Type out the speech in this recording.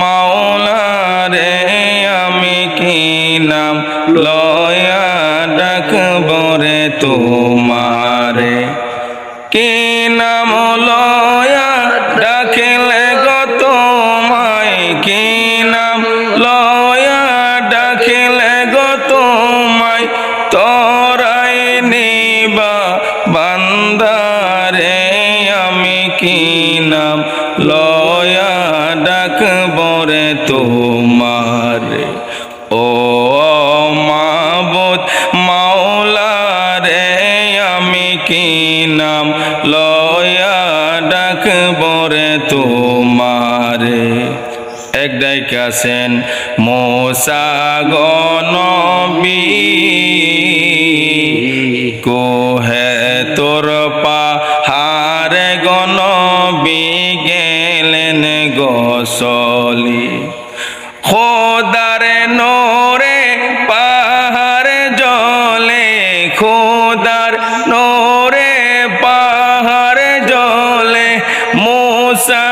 মাওলা রে আমি কি নাম লয়া ডাকবরে তোমারে? কি নাম লয়া ডাকলে গো মাই কি নাম লয়া ডাকলে গো তোমায়? তরাই নিবা বান্দারে, আমি কি নাম লয়া ডাকবরে তোমারে। ও মাবুদ মাওলারে আমি কি নাম লয়া ডাকবরে তোমারে? এক ডাইকাছেন মোসা গনবী কোহে তোর পাহাড়ে গনবী গসলি খোদারে নোরে পাহাড় জলে খোদার নোরে পাহাড় জলে মোসা